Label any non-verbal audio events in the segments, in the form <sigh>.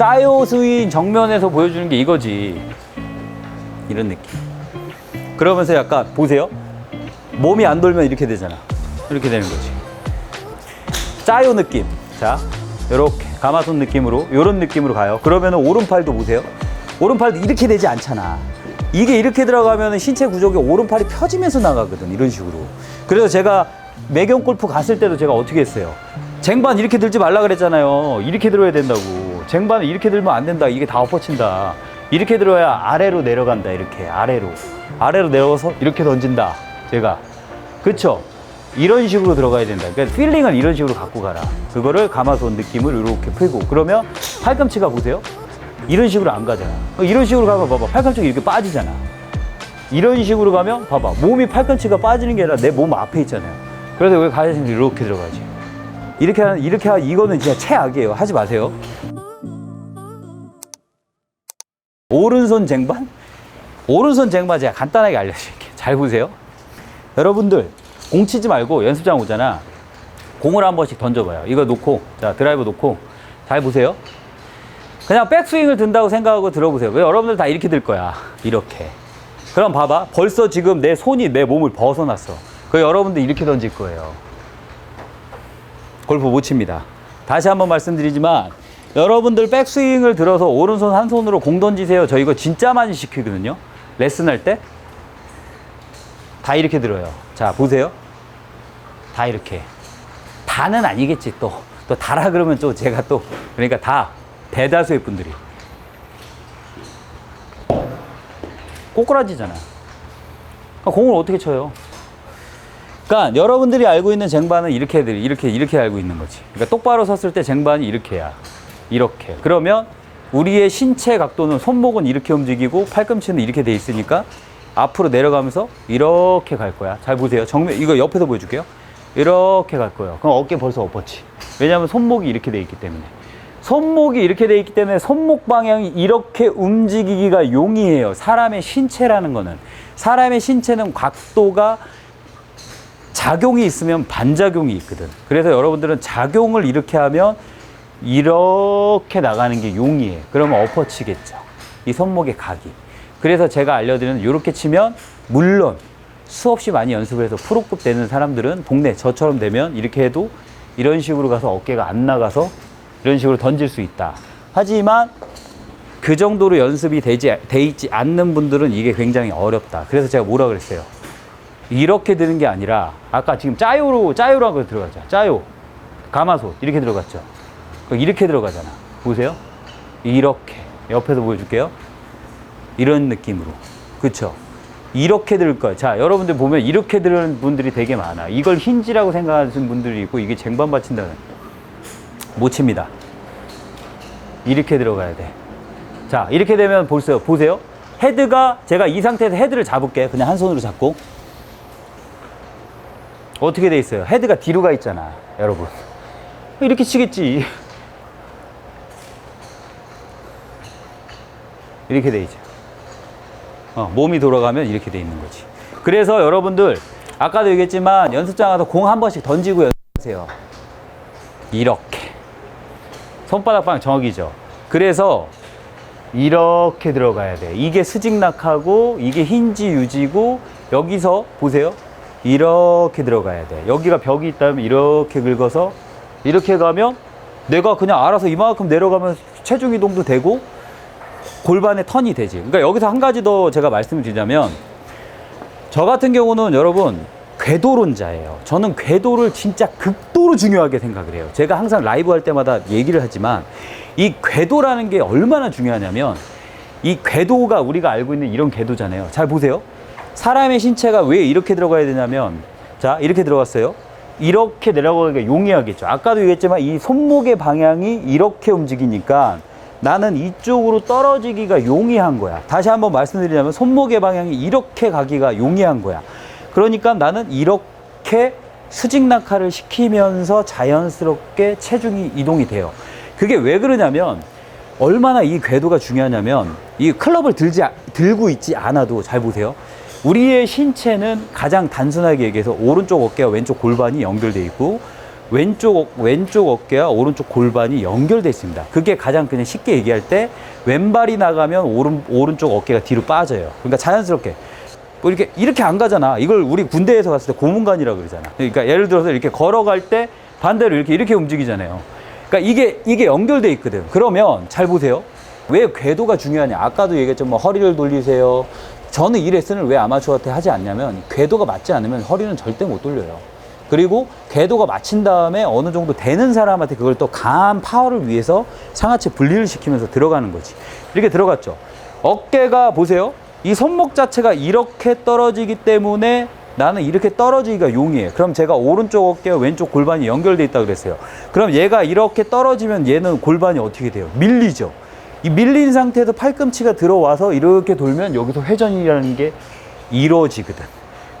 짜요 스윙 정면에서 보여주는 게 이거지. 이런 느낌. 그러면서 약간 보세요. 몸이 안 돌면 이렇게 되잖아. 이렇게 되는 거지. 짜요 느낌. 자, 요렇게 가마손 느낌으로 요런 느낌으로 가요. 그러면 오른팔도 보세요. 오른팔도 이렇게 되지 않잖아. 이게 이렇게 들어가면 신체 구조가 오른팔이 펴지면서 나가거든. 이런 식으로. 그래서 제가 매경 골프 갔을 때도 제가 어떻게 했어요? 쟁반 이렇게 들지 말라 그랬잖아요. 이렇게 들어야 된다고. 쟁반을 이렇게 들면 안 된다. 이게 다 엎어친다. 이렇게 들어야 아래로 내려간다. 이렇게 아래로. 아래로 내려서 이렇게 던진다. 제가. 그쵸? 이런 식으로 들어가야 된다. 그러니까 필링을 이런 식으로 갖고 가라. 그거를 가마손 느낌을 이렇게 풀고. 그러면 팔꿈치가 보세요. 이런 식으로 안 가잖아. 어, 이런 식으로 가면 봐봐. 팔꿈치가 이렇게 빠지잖아. 이런 식으로 가면 봐봐. 몸이 팔꿈치가 빠지는 게 아니라 내 몸 앞에 있잖아요. 그래서 여기 가야지 이렇게 들어가지. 이렇게 하는, 이렇게 하 이거는 진짜 최악이에요. 하지 마세요. 오른손 쟁반? 오른손 쟁반 제가 간단하게 알려드릴게요. 잘 보세요. 여러분들, 공 치지 말고 연습장 오잖아. 공을 한 번씩 던져봐요. 이거 놓고, 자, 드라이버 놓고, 잘 보세요. 그냥 백스윙을 든다고 생각하고 들어보세요. 왜 여러분들 다 이렇게 들 거야. 이렇게. 그럼 봐봐. 벌써 지금 내 손이 내 몸을 벗어났어. 그 여러분들 이렇게 던질 거예요. 골프 못 칩니다. 다시 한번 말씀드리지만 여러분들 백스윙을 들어서 오른손 한 손으로 공 던지세요. 저 이거 진짜 많이 시키거든요. 레슨 할 때. 다 이렇게 들어요. 자, 보세요. 다 이렇게. 다는 아니겠지, 또. 또 다라 그러면 또 제가 또, 그러니까 다, 대다수의 분들이. 꼬꾸라지잖아. 그러니까 공을 어떻게 쳐요? 그러니까 여러분들이 알고 있는 쟁반은 이렇게 이렇게 이렇게 알고 있는 거지. 그러니까 똑바로 섰을 때 쟁반이 이렇게야. 이렇게. 그러면 우리의 신체 각도는 손목은 이렇게 움직이고 팔꿈치는 이렇게 돼 있으니까 앞으로 내려가면서 이렇게 갈 거야. 잘 보세요. 정면 이거 옆에서 보여줄게요. 이렇게 갈 거예요. 그럼 어깨 벌써 엎었지. 왜냐하면 손목이 이렇게 돼 있기 때문에. 손목이 이렇게 돼 있기 때문에 손목 방향이 이렇게 움직이기가 용이해요. 사람의 신체라는 거는 사람의 신체는 각도가 작용이 있으면 반작용이 있거든. 그래서 여러분들은 작용을 이렇게 하면 이렇게 나가는 게 용이에요. 그러면 엎어치겠죠. 이 손목의 각이. 그래서 제가 알려드리는 이렇게 치면 물론 수없이 많이 연습을 해서 프로급 되는 사람들은 동네 저처럼 되면 이렇게 해도 이런 식으로 가서 어깨가 안 나가서 이런 식으로 던질 수 있다. 하지만 그 정도로 연습이 되지, 돼 있지 않는 분들은 이게 굉장히 어렵다. 그래서 제가 뭐라 그랬어요? 이렇게 드는 게 아니라 아까 지금 짜요로 짜요라고 들어가죠. 짜요, 가마솥 이렇게 들어갔죠. 그 이렇게 들어가잖아. 보세요. 이렇게 옆에서 보여줄게요. 이런 느낌으로, 그렇죠? 이렇게 들을 거야. 자, 여러분들 보면 이렇게 들은 분들이 되게 많아. 이걸 힌지라고 생각하시는 분들이 있고 이게 쟁반 받친다는 못 칩니다. 이렇게 들어가야 돼. 자, 이렇게 되면 보세요. 보세요. 헤드가 제가 이 상태에서 헤드를 잡을게. 그냥 한 손으로 잡고. 어떻게 돼 있어요? 헤드가 뒤로 가 있잖아, 여러분. 이렇게 치겠지. 이렇게 돼 있죠. 어, 몸이 돌아가면 이렇게 돼 있는 거지. 그래서 여러분들 아까도 얘기했지만 연습장 가서 공 한 번씩 던지고 연습하세요. 이렇게. 손바닥 방향 정확이죠. 그래서 이렇게 들어가야 돼. 이게 스직낙하고 이게 힌지 유지고 여기서 보세요. 이렇게 들어가야 돼. 여기가 벽이 있다면 이렇게 긁어서 이렇게 가면 내가 그냥 알아서 이만큼 내려가면 체중 이동도 되고 골반의 턴이 되지. 그러니까 여기서 한 가지 더 제가 말씀을 드리자면 저 같은 경우는 여러분 궤도론자예요. 저는 궤도를 진짜 극도로 중요하게 생각을 해요. 제가 항상 라이브 할 때마다 얘기를 하지만 이 궤도라는 게 얼마나 중요하냐면 이 궤도가 우리가 알고 있는 이런 궤도잖아요. 잘 보세요. 사람의 신체가 왜 이렇게 들어가야 되냐면 자 이렇게 들어갔어요. 이렇게 내려가기가 용이하겠죠. 아까도 얘기했지만 이 손목의 방향이 이렇게 움직이니까 나는 이쪽으로 떨어지기가 용이한 거야. 다시 한번 말씀드리자면 손목의 방향이 이렇게 가기가 용이한 거야. 그러니까 나는 이렇게 수직 낙하를 시키면서 자연스럽게 체중이 이동이 돼요. 그게 왜 그러냐면 얼마나 이 궤도가 중요하냐면 이 클럽을 들지 들고 있지 않아도 잘 보세요. 우리의 신체는 가장 단순하게 얘기해서 오른쪽 어깨와 왼쪽 골반이 연결돼 있고 왼쪽 어- 왼쪽 어깨와 오른쪽 골반이 연결돼 있습니다. 그게 가장 그냥 쉽게 얘기할 때 왼발이 나가면 오른 오른쪽 어깨가 뒤로 빠져요. 그러니까 자연스럽게 뭐 이렇게 이렇게 안 가잖아. 이걸 우리 군대에서 갔을 때 고문관이라고 그러잖아. 그러니까 예를 들어서 이렇게 걸어갈 때 반대로 이렇게 이렇게 움직이잖아요. 그러니까 이게 이게 연결돼 있거든. 그러면 잘 보세요. 왜 궤도가 중요하냐? 아까도 얘기했죠. 뭐 허리를 돌리세요. 저는 이 레슨을 왜 아마추어한테 하지 않냐면 궤도가 맞지 않으면 허리는 절대 못 돌려요. 그리고 궤도가 맞힌 다음에 어느 정도 되는 사람한테 그걸 또 강한 파워를 위해서 상하체 분리를 시키면서 들어가는 거지. 이렇게 들어갔죠. 어깨가 보세요. 이 손목 자체가 이렇게 떨어지기 때문에 나는 이렇게 떨어지기가 용이해. 그럼 제가 오른쪽 어깨와 왼쪽 골반이 연결돼 있다 그랬어요. 그럼 얘가 이렇게 떨어지면 얘는 골반이 어떻게 돼요? 밀리죠. 이 밀린 상태에서 팔꿈치가 들어와서 이렇게 돌면 여기서 회전이라는 게 이루어지거든.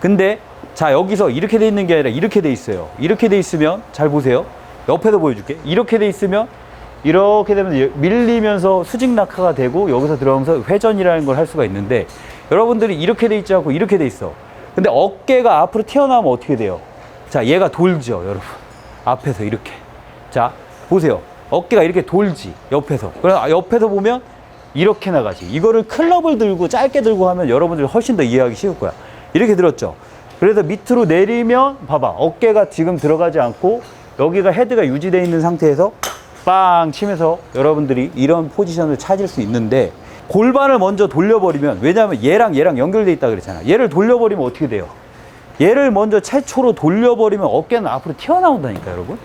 근데 자 여기서 이렇게 돼 있는 게 아니라 이렇게 돼 있어요. 이렇게 돼 있으면 잘 보세요. 옆에서 보여줄게. 이렇게 돼 있으면 이렇게 되면 여- 밀리면서 수직 낙하가 되고 여기서 들어가면서 회전이라는 걸 할 수가 있는데 여러분들이 이렇게 돼 있지 않고 이렇게 돼 있어. 근데 어깨가 앞으로 튀어나오면 어떻게 돼요? 자 얘가 돌죠 여러분. 앞에서 이렇게. 자 보세요. 어깨가 이렇게 돌지 옆에서. 그래서 옆에서 보면 이렇게 나가지. 이거를 클럽을 들고 짧게 들고 하면 여러분들이 훨씬 더 이해하기 쉬울 거야. 이렇게 들었죠. 그래서 밑으로 내리면 봐봐 어깨가 지금 들어가지 않고 여기가 헤드가 유지되어 있는 상태에서 빵 치면서 여러분들이 이런 포지션을 찾을 수 있는데 골반을 먼저 돌려버리면 왜냐하면 얘랑 얘랑 연결돼 있다 그랬잖아. 얘를 돌려버리면 어떻게 돼요? 얘를 먼저 최초로 돌려버리면 어깨는 앞으로 튀어나온다니까 여러분.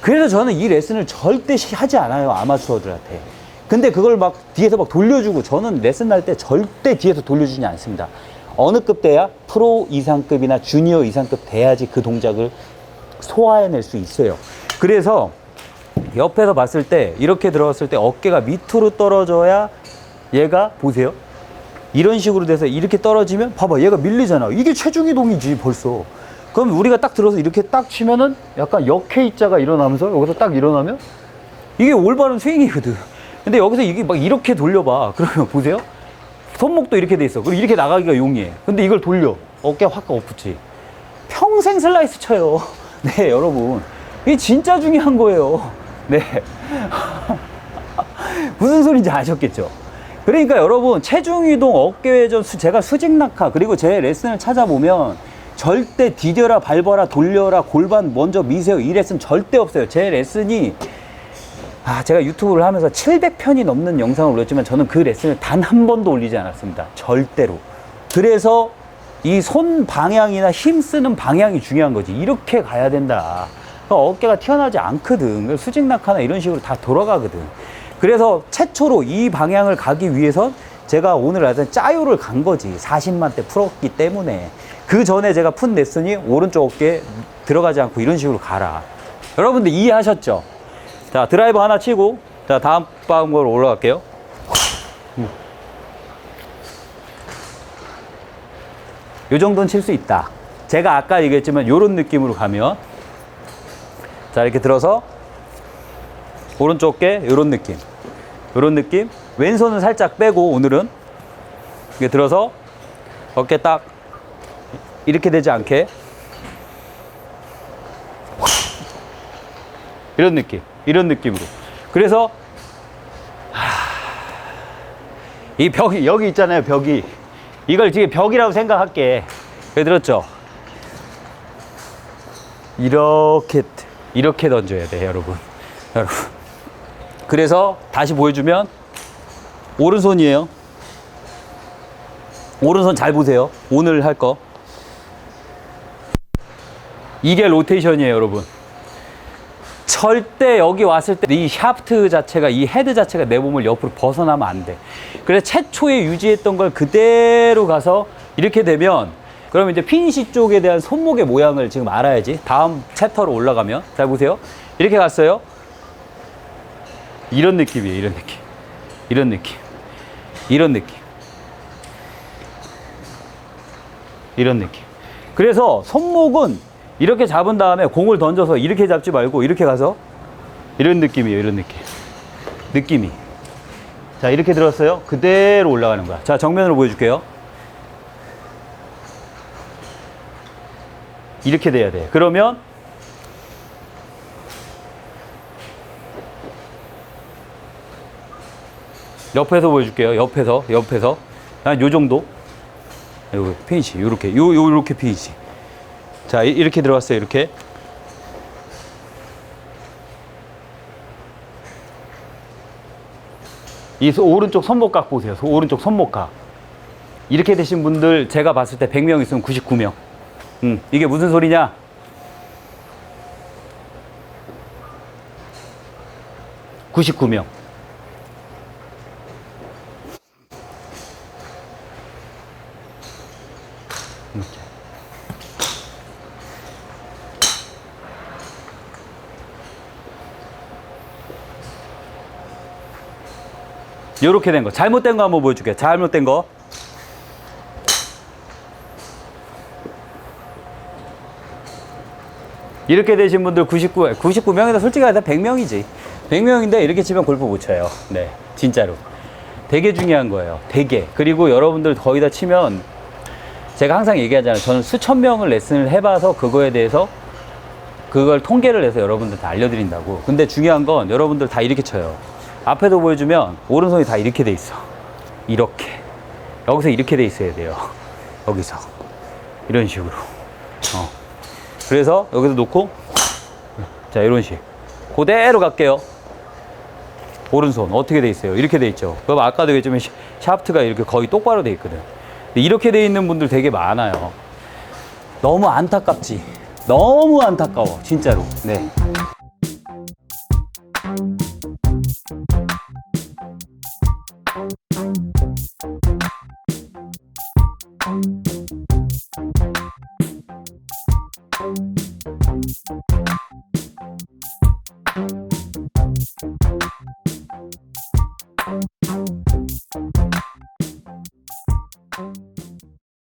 그래서 저는 이 레슨을 절대 시- 하지 않아요 아마추어들한테. 근데 그걸 막 뒤에서 막 돌려주고 저는 레슨 날 때 절대 뒤에서 돌려주지 않습니다. 어느 급 돼야 프로 이상급이나 주니어 이상급 돼야지 그 동작을 소화해낼 수 있어요. 그래서 옆에서 봤을 때 이렇게 들어갔을 때 어깨가 밑으로 떨어져야 얘가 보세요. 이런 식으로 돼서 이렇게 떨어지면 봐봐 얘가 밀리잖아. 이게 체중 이동이지 벌써. 그럼 우리가 딱 들어서 이렇게 딱 치면은 약간 역회 입자가 일어나면서 여기서 딱 일어나면 이게 올바른 스윙이거든. 근데 여기서 이게 막 이렇게 돌려봐. <laughs> 그러면 보세요. 손목도 이렇게 돼 있어. 그리고 이렇게 나가기가 용이해. 근데 이걸 돌려. 어깨 확 엎붙지. 평생 슬라이스 쳐요. <laughs> 네, 여러분. 이게 진짜 중요한 거예요. <laughs> 네. <laughs> 무슨 소리인지 아셨겠죠? 그러니까 여러분, 체중 이동, 어깨 회전, 수- 제가 수직 낙하, 그리고 제 레슨을 찾아보면 절대 디뎌라, 밟아라, 돌려라, 골반 먼저 미세요. 이 레슨 절대 없어요. 제 레슨이 아, 제가 유튜브를 하면서 700편이 넘는 영상을 올렸지만 저는 그 레슨을 단 한 번도 올리지 않았습니다. 절대로. 그래서 이 손 방향이나 힘 쓰는 방향이 중요한 거지. 이렇게 가야 된다. 그러니까 어깨가 튀어나오지 않거든. 수직 낙하나 이런 식으로 다 돌아가거든. 그래서 최초로 이 방향을 가기 위해서 제가 오늘 하여튼 짜요를 간 거지. 40만 대 풀었기 때문에. 그 전에 제가 푼 레슨이 오른쪽 어깨에 들어가지 않고 이런 식으로 가라. 여러분들 이해하셨죠? 자, 드라이버 하나 치고, 자, 다음 방으로 올라갈게요. 요 정도는 칠 수 있다. 제가 아까 얘기했지만 요런 느낌으로 가면, 자, 이렇게 들어서, 오른쪽 어깨, 요런 느낌. 요런 느낌. 왼손은 살짝 빼고, 오늘은. 이렇게 들어서, 어깨 딱, 이렇게 되지 않게. 이런 느낌. 이런 느낌으로. 그래서 하, 이 벽이 여기 있잖아요. 벽이. 이걸 지금 벽이라고 생각할게. 왜 들었죠? 이렇게 이렇게 던져야 돼, 여러분. 여러분. 그래서 다시 보여주면 오른손이에요. 오른손 잘 보세요. 오늘 할 거. 이게 로테이션이에요, 여러분. 절대 여기 왔을 때 이 샤프트 자체가 이 헤드 자체가 내 몸을 옆으로 벗어나면 안 돼. 그래서 최초에 유지했던 걸 그대로 가서 이렇게 되면 그러면 이제 피니시 쪽에 대한 손목의 모양을 지금 알아야지. 다음 챕터로 올라가면 잘 보세요. 이렇게 갔어요. 이런 느낌이에요. 이런 느낌. 이런 느낌. 이런 느낌. 이런 느낌. 그래서 손목은 이렇게 잡은 다음에 공을 던져서 이렇게 잡지 말고 이렇게 가서 이런 느낌이에요. 이런 느낌. 느낌이. 자, 이렇게 들었어요. 그대로 올라가는 거야. 자, 정면으로 보여줄게요. 이렇게 돼야 돼. 그러면 옆에서 보여줄게요. 옆에서, 옆에서. 난 요 정도. 여기 피니시. 요렇게. 요, 요렇게 피니시. 자, 이- 이렇게 들어갔어요. 이렇게. 이 소- 오른쪽 손목각 보세요. 소- 오른쪽 손목각. 이렇게 되신 분들 제가 봤을 때 100명 있으면 99명. 음, 이게 무슨 소리냐? 구십구 명 이렇게 된 거. 잘못된 거 한번 보여줄게. 잘못된 거. 이렇게 되신 분들 99, 99명이다 솔직히 말해서 100명이지. 100명인데 이렇게 치면 골프 못 쳐요. 네, 진짜로. 되게 중요한 거예요. 되게. 그리고 여러분들 거의 다 치면 제가 항상 얘기하잖아요. 저는 수천 명을 레슨을 해봐서 그거에 대해서 그걸 통계를 내서 여러분들 다 알려드린다고. 근데 중요한 건 여러분들 다 이렇게 쳐요. 앞에도 보여주면 오른손이 다 이렇게 돼 있어. 이렇게. 여기서 이렇게 돼 있어야 돼요. <laughs> 여기서. 이런 식으로. 어. 그래서 여기서 놓고 자 이런 식 그대로 갈게요 오른손 어떻게 돼 있어요 이렇게 돼 있죠 그럼 아까도 얘기했지만 샤- 샤프트가 이렇게 거의 똑바로 돼 있거든 이렇게 돼 있는 분들 되게 많아요 너무 안타깝지 너무 안타까워 진짜로 네